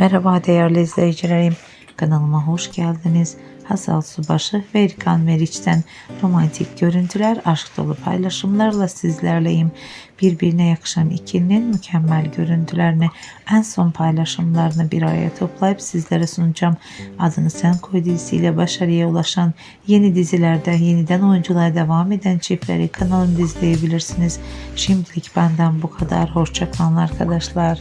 Merhaba değerli izleyicilerim. Kanalıma hoş geldiniz. Hazal Subaşı ve Erkan Meriç'ten romantik görüntüler, aşk dolu paylaşımlarla sizlerleyim. Birbirine yakışan ikilinin mükemmel görüntülerini, en son paylaşımlarını bir araya toplayıp sizlere sunacağım. Adını Sen Koy dizisiyle başarıya ulaşan yeni dizilerde yeniden oyunculuğa devam eden çiftleri kanalımda izleyebilirsiniz. Şimdilik benden bu kadar. Hoşçakalın arkadaşlar.